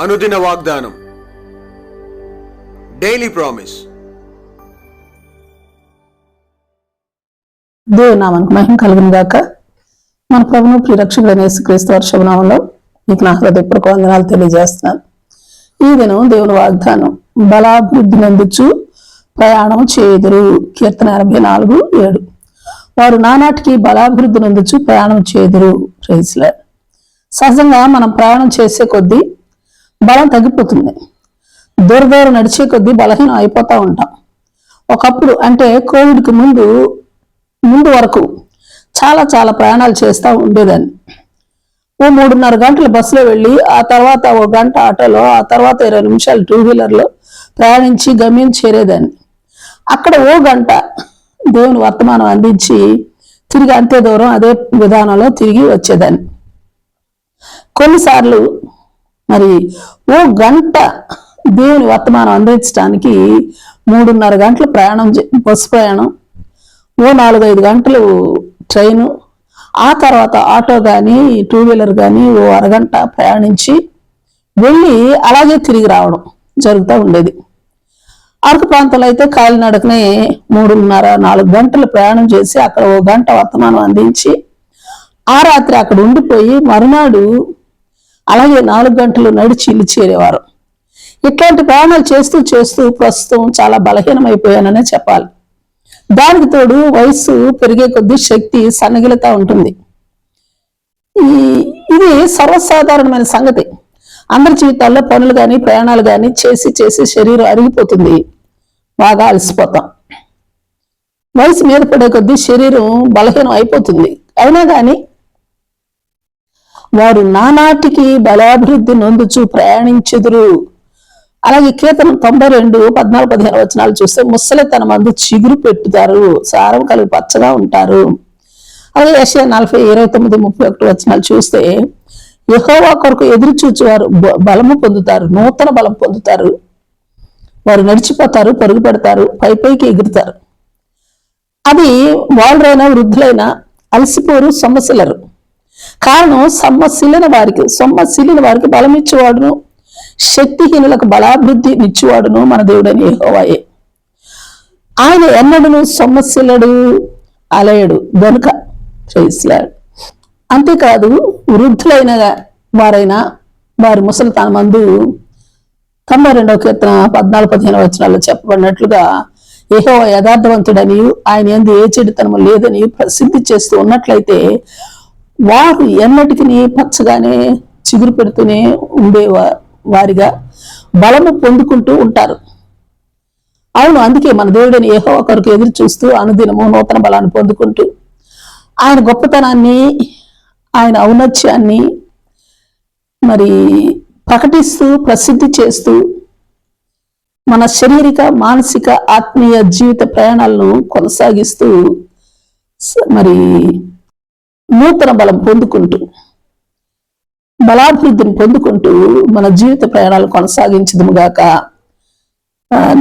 అనుదిన వాగ్దానం. Daily promise దేవునామానికి మహిమ కలుగును గాక. మన ప్రభును ప్రిరక్షకుడైన యేసుక్రీస్తు వర్షభనామంలో మీకు నా హృదయపూర్వక వందనాలు తెలియజేస్తున్నాను. ఈ దినం దేవుని వాగ్దానం బలాభివృద్ధి నందుచు ప్రయాణం చేయుదురు. కీర్తన ఎనభై నాలుగు ఏడు. వారు నానాటికి బలాభివృద్ధి నందుచు ప్రయాణం చేయుదురు. ప్రైజ్లే సహజంగా మనం ప్రయాణం చేసే కొద్దీ బలం తగ్గిపోతుంది. దూర దూరం నడిచే కొద్దీ బలహీనం అయిపోతూ ఉంటాం. ఒకప్పుడు అంటే కోవిడ్కి ముందు ముందు వరకు చాలా చాలా ప్రయాణాలు చేస్తూ ఉండేదాన్ని. ఓ మూడున్నర గంటలు బస్సులో వెళ్ళి ఆ తర్వాత ఓ గంట ఆటోలో ఆ తర్వాత ఇరవై నిమిషాలు టూ వీలర్లో ప్రయాణించి గమ్యం చేరేదాన్ని. అక్కడ ఓ గంట దేవుని వర్తమానం అందించి తిరిగి అంతే దూరం అదే విధానంలో తిరిగి వచ్చేదాన్ని. కొన్నిసార్లు మరి ఓ గంట దేవుని వర్తమానం అందించడానికి మూడున్నర గంటలు ప్రయాణం చే- బస్సు ప్రయాణం ఓ నాలుగైదు గంటలు ట్రైను ఆ తర్వాత ఆటో కానీ టూ వీలర్ కానీ ఓ అరగంట ప్రయాణించి వెళ్ళి అలాగే తిరిగి రావడం జరుగుతూ ఉండేది. అరకు ప్రాంతంలో అయితే కాలినడకనే మూడున్నర నాలుగు గంటలు ప్రయాణం చేసి అక్కడ ఓ గంట వర్తమానం అందించి ఆ రాత్రి అక్కడ ఉండిపోయి మరునాడు అలాగే నాలుగు గంటలు నడిచి ఇల్లు చేరేవారు. ఇట్లాంటి ప్రయాణాలు చేస్తూ చేస్తూ ప్రస్తుతం చాలా బలహీనమైపోయాననే చెప్పాలి. దానికి తోడు వయస్సు పెరిగే కొద్దీ శక్తి సన్నగిలత ఉంటుంది. ఈ ఇది సర్వసాధారణమైన సంగతి. అందరి జీవితాల్లో పనులు కానీ ప్రయాణాలు కానీ చేసి చేసి శరీరం అరిగిపోతుంది. బాగా అలసిపోతాం. వయసు మీద పడే కొద్దీ శరీరం బలహీనం అయిపోతుంది. అయినా కానీ వారు నానాటికి బలాభివృద్ధి నొందుచు ప్రయాణించెదురు. అలాగే కీర్తనం తొంభై రెండు పద్నాలుగు పదిహేను వచనాలు చూస్తే ముసలి తన మందు చిగురు పెట్టుతారు. సారం కలిగి పచ్చగా ఉంటారు. అలాగే యెషయా నలభై ఇరవై తొమ్మిది ముప్పై ఒకటి వచనాలు చూస్తే యహోవా కొరకు ఎదురు చూచేవారు బ- బలము పొందుతారు నూతన బలం పొందుతారు. వారు నడిచిపోతారు పరుగు పెడతారు పై పైకి ఎగురుతారు. అది వాళ్ళైనా వృద్ధులైనా అలసిపోరు సొమ్మసిల్లరు కారణం సమ్మసిల్లిన వారికి సొమ్మసిల్లిన వారికి బలమిచ్చేవాడును. శక్తిహీనులకు బలాభివృద్ధి నిచ్చువాడును మన దేవుడని యెహోవాయే. ఆయన ఎన్నడును సొమ్మసిల్లడు అలయడు గనుక చేసిలాడు అంతేకాదు వృద్ధులైన వారైనా వారి ముసలితన మందు తొంభై రెండవ కీర్తన పద్నాలుగు పదిహేను వచనాల్లో చెప్పబడినట్లుగా ఏహో యథార్థవంతుడని ఆయన ఎందు ఏ చెడుతనము లేదని ప్రసిద్ధి చేస్తూ ఉన్నట్లయితే వారు ఎన్నటికి పచ్చగానే చిగురు పెడుతూనే ఉండే వారిగా బలము పొందుకుంటూ ఉంటారు. అవును అందుకే మన దేవుడిని ఏహో ఒకరికి ఎదురు చూస్తూ అనుదినము నూతన బలాన్ని పొందుకుంటూ ఆయన గొప్పతనాన్ని ఆయన ఔన్నత్యాన్ని మరి ప్రకటిస్తూ ప్రసిద్ధి చేస్తూ మన శారీరక మానసిక ఆత్మీయ జీవిత ప్రయాణాలను కొనసాగిస్తూ మరి నూతన బలం పొందుకుంటూ బలాభివృద్ధిని పొందుకుంటూ మన జీవిత ప్రయాణాలు కొనసాగించదుము గాక.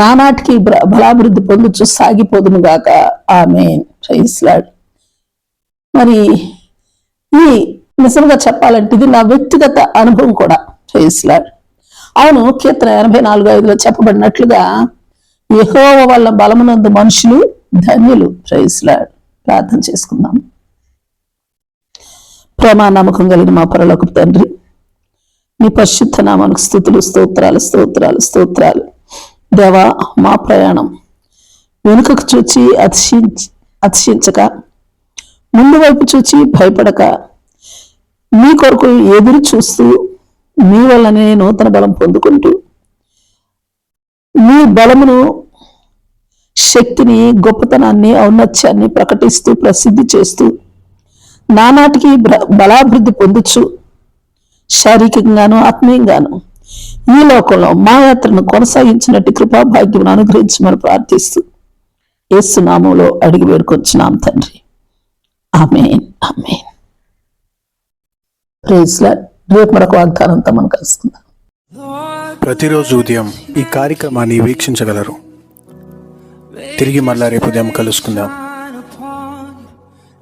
నానాటికి బలాభివృద్ధి పొందుచు సాగిపోదుముగాక ఆమె ప్రైస్లాడ్ మరి ఈ నిజంగా చెప్పాలంటే ఇది నా వ్యక్తిగత అనుభవం కూడా. ప్రైస్లాడ్ అవును కీర్తన ఎనభై నాలుగు ఐదులో చెప్పబడినట్లుగా యహోవ వల్ల బలమునందు మనుషులు ధన్యులు. ప్రైస్లాడ్ ప్రార్థన చేసుకుందాం. ప్రేమ నమ్మకం కలిగిన మా పరలోక తండ్రి. నీ పరిశుద్ధ నామానికి స్థుతులు స్తోత్రాలు స్తోత్రాలు స్తోత్రాలు. దేవా మా ప్రయాణం వెనుకకు చూచి అతిశించ అతిశించక ముందు వైపు చూచి భయపడక. మీ కొరకు ఎదురు చూస్తూ మీ వల్లనే నూతన బలం పొందుకుంటూ మీ బలమును శక్తిని గొప్పతనాన్ని ఔన్నత్యాన్ని ప్రకటిస్తూ ప్రసిద్ధి చేస్తూ నానాటికి బ్ర- బలాభివృద్ధి పొందొచ్చు శారీరకంగాను ఆత్మీయంగాను. ఈ లోకంలో మా యాత్రను కొనసాగించినట్టు కృపా భాగ్యం అనుగ్రహించమని ప్రార్థిస్తూ ఏసునామంలో అడిగి వేడుకొచ్చున్నాం తండ్రి. ఆమెన్. ఆమెన్. ప్రేజ్లా రేపు మరొక వాగ్దానంతో మనం కలుసుకుందాం. ప్రతిరోజు ఉదయం ఈ కార్యక్రమాన్ని వీక్షించగలరు. తిరిగి మళ్ళా రేపు ఉదయం కలుసుకుందాం.